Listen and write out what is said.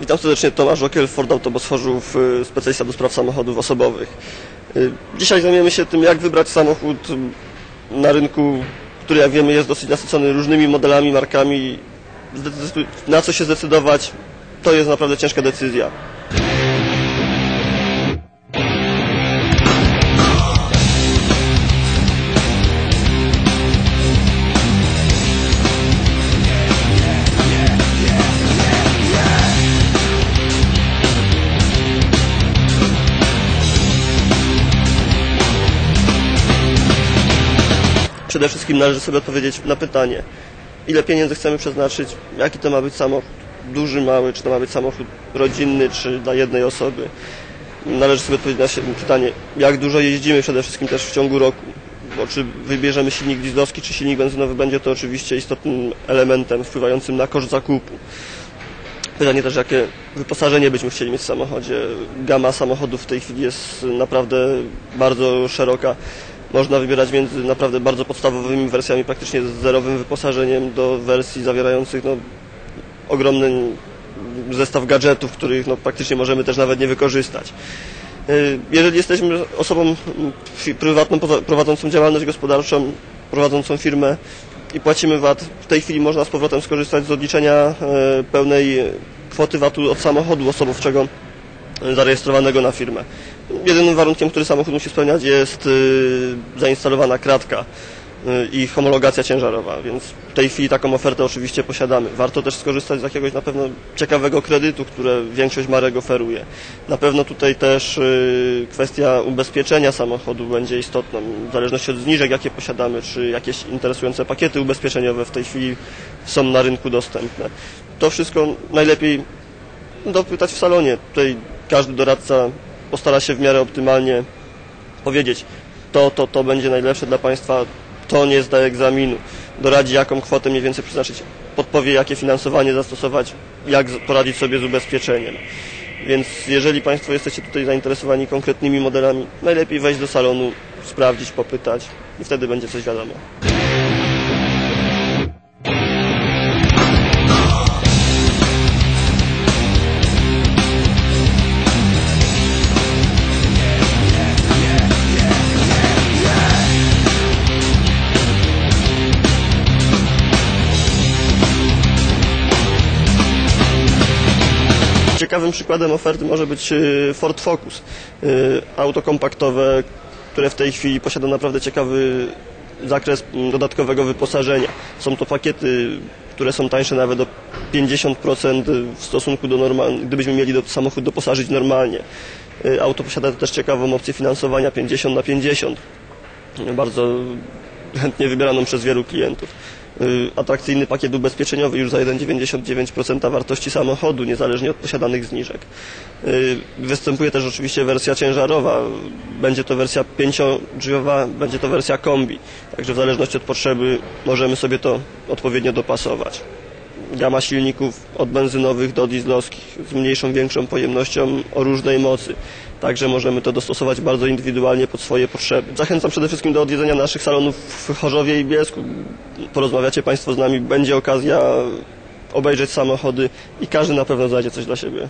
Witam serdecznie, Tomasz Okiel, Ford Autobus y, specjalista do spraw samochodów osobowych. Y, Dzisiaj zajmiemy się tym, jak wybrać samochód na rynku, który jak wiemy jest dosyć nasycony różnymi modelami, markami. Na co się zdecydować, to jest naprawdę ciężka decyzja. Przede wszystkim należy sobie odpowiedzieć na pytanie, ile pieniędzy chcemy przeznaczyć, jaki to ma być samochód, duży, mały, czy to ma być samochód rodzinny, czy dla jednej osoby. Należy sobie odpowiedzieć na pytanie, jak dużo jeździmy przede wszystkim też w ciągu roku. Bo czy wybierzemy silnik dieslowski, czy silnik benzynowy, będzie to oczywiście istotnym elementem wpływającym na koszt zakupu. Pytanie też, jakie wyposażenie byśmy chcieli mieć w samochodzie. Gama samochodów w tej chwili jest naprawdę bardzo szeroka. Można wybierać między naprawdę bardzo podstawowymi wersjami, praktycznie z zerowym wyposażeniem, do wersji zawierających no, ogromny zestaw gadżetów, których no, praktycznie możemy też nawet nie wykorzystać. Y, Jeżeli jesteśmy osobą prywatną, prowadzącą działalność gospodarczą, prowadzącą firmę i płacimy VAT, w tej chwili można z powrotem skorzystać z odliczenia e, pełnej kwoty VAT-u od samochodu osobowczego zarejestrowanego na firmę. Jedynym warunkiem, który samochód musi spełniać jest y, zainstalowana kratka y, i homologacja ciężarowa, więc w tej chwili taką ofertę oczywiście posiadamy. Warto też skorzystać z jakiegoś na pewno ciekawego kredytu, które większość marek oferuje. Na pewno tutaj też y, kwestia ubezpieczenia samochodu będzie istotna, w zależności od zniżek, jakie posiadamy, czy jakieś interesujące pakiety ubezpieczeniowe w tej chwili są na rynku dostępne. To wszystko najlepiej dopytać w salonie. Tutaj każdy doradca postara się w miarę optymalnie powiedzieć to, to, to będzie najlepsze dla Państwa, to nie zda egzaminu, doradzi jaką kwotę mniej więcej przeznaczyć, podpowie jakie finansowanie zastosować, jak poradzić sobie z ubezpieczeniem. Więc jeżeli Państwo jesteście tutaj zainteresowani konkretnymi modelami, najlepiej wejść do salonu, sprawdzić, popytać i wtedy będzie coś wiadomo. Ciekawym przykładem oferty może być y, Ford Focus. Y, Auto kompaktowe, które w tej chwili posiada naprawdę ciekawy zakres mm, dodatkowego wyposażenia. Są to pakiety, które są tańsze nawet o 50% w stosunku do normalnych, gdybyśmy mieli do, samochód doposażyć normalnie. Y, Auto posiada też ciekawą opcję finansowania 50 na 50 bardzo chętnie wybieraną przez wielu klientów. Y, Atrakcyjny pakiet ubezpieczeniowy już za 1,99% wartości samochodu, niezależnie od posiadanych zniżek. Y, Występuje też oczywiście wersja ciężarowa. Będzie to wersja pięciodrzwiowa, będzie to wersja kombi. Także w zależności od potrzeby możemy sobie to odpowiednio dopasować gama silników od benzynowych do dieslowskich z mniejszą, większą pojemnością o różnej mocy. Także możemy to dostosować bardzo indywidualnie pod swoje potrzeby. Zachęcam przede wszystkim do odwiedzenia naszych salonów w Chorzowie i Bielsku. Porozmawiacie Państwo z nami, będzie okazja obejrzeć samochody i każdy na pewno znajdzie coś dla siebie.